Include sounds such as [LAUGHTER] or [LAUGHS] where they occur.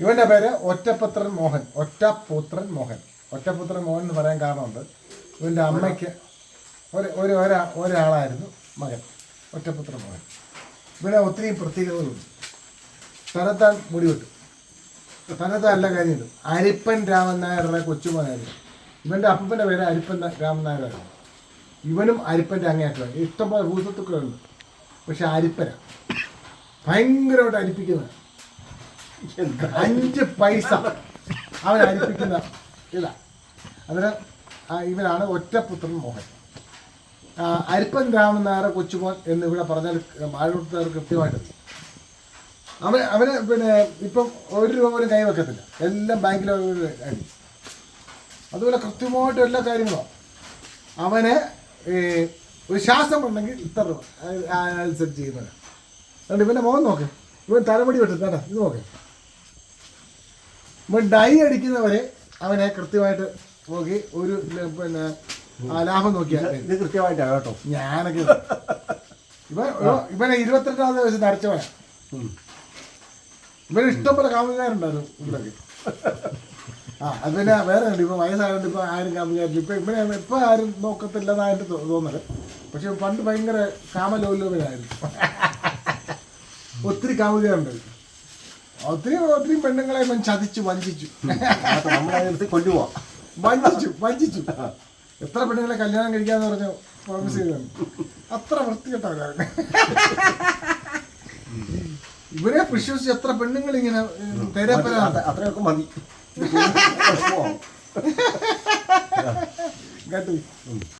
ഇവന്റെ പേര് ഒറ്റപുത്രൻ മോഹൻ ഒറ്റപുത്രൻ മോഹൻ. ഒറ്റപുത്രൻ മോഹൻ എന്ന് പറയാൻ കാരണമുണ്ട്. ഇവന്റെ അമ്മയ്ക്ക് ഒരു ഒരു ഒരാ ഒരാളായിരുന്നു മകൻ ഒറ്റപുത്രൻ മോഹൻ. ഇവിടെ ഒത്തിരി പ്രത്യേകതകളുണ്ട്. തനത്താൻ മുടി വെട്ടു തനത്താൻ എല്ലാ കാര്യങ്ങളും അരിപ്പൻ രാമൻ നായരുടെ കൊച്ചുമകനായിരുന്നു. ഇവന്റെ അപ്പന്റെ പേര് അരിപ്പൻ രാമൻ നായരായിരുന്നു ഇവനും അരിപ്പന്റെ അങ്ങേയറ്റം ഇഷ്ടംപോലെ ഭൂസത്തുക്കളുണ്ട് പക്ഷെ അരിപ്പന ഭയങ്കരമായിട്ട് അരിപ്പിക്കുന്നത് അഞ്ച് പൈസ അവൻ അരിപ്പിക്കുന്ന ഇതാ. അതിന് ഇവനാണ് ഒറ്റപുത്രൻ മോഹൻ. അരിപ്പൻ രാമൻ നായർ കൊച്ചുമോൻ എന്നിവിടെ പറഞ്ഞാൽ ആഴൂട്ടുകാർ കൃത്യമായിട്ട് അവൻ അവന് പിന്നെ ഇപ്പം ഒരു രൂപ പോലും കൈവെക്കത്തില്ല എല്ലാം ബാങ്കിലെ അടി അതുപോലെ കൃത്യമായിട്ട് എല്ലാ കാര്യങ്ങളും. അവന് ഒരു ശ്വാസം ഉണ്ടെങ്കിൽ ഇത്ര രൂപ അനുസരിച്ച് ചെയ്യുന്നത് അതുകൊണ്ട് ഇവന്റെ മുഖം നോക്ക്. ഇവൻ തലമുടി വെട്ടും. കേട്ടോ ഇത് നോക്ക്. ഇവൻ ഡൈ അടിക്കുന്നവരെ അവനെ കൃത്യമായിട്ട് നോക്കി ഒരു പിന്നെ ലാഭം നോക്കിയാൽ ഇത് കൃത്യമായിട്ടാണ് കേട്ടോ. ഞാനൊക്കെ ഇവൻ ഇവനെ ഇരുപത്തെട്ടാമത്തെ വയസ്സിൽ അടച്ചവനാ. ഇവന് ഇഷ്ടംപോലെ കാമുകാരുണ്ടായിരുന്നു ഇവിടെ ആ അത് പിന്നെ വേറെ ഉണ്ട്. ഇപ്പൊ വയസ്സായതുകൊണ്ട് ഇപ്പൊ ആരും കാമുകാരില്ല ഇപ്പൊ ഇവനെ ഇപ്പൊ ആരും നോക്കത്തില്ലെന്നായിട്ട് തോന്നൽ. പക്ഷെ പണ്ട് ഭയങ്കര കാമലോലോപനായിരുന്നു. ഒത്തിരി കാമുകാരുണ്ട്. ഒത്തിരി ഒത്തിരി പെണ്ണുങ്ങളെ ഇവൻ ചതിച്ചു വഞ്ചിച്ചു. നമ്മളെടുത്ത് കൊണ്ടുപോവാം വഞ്ചിച്ചു വഞ്ചിച്ചു. എത്ര പെണ്ണുങ്ങളെ കല്യാണം കഴിക്കാന്ന് പറഞ്ഞു പ്രോമിസ് ചെയ്താണ് അത്ര വൃത്തികെട്ടവരാണ് ഇവരെ വിശ്വസിച്ച് എത്ര പെണ്ണുങ്ങൾ ഇങ്ങനെ തെരപ്പര. അത് അത്രയൊക്കെ മതി. [LAUGHS] കേട്ടു.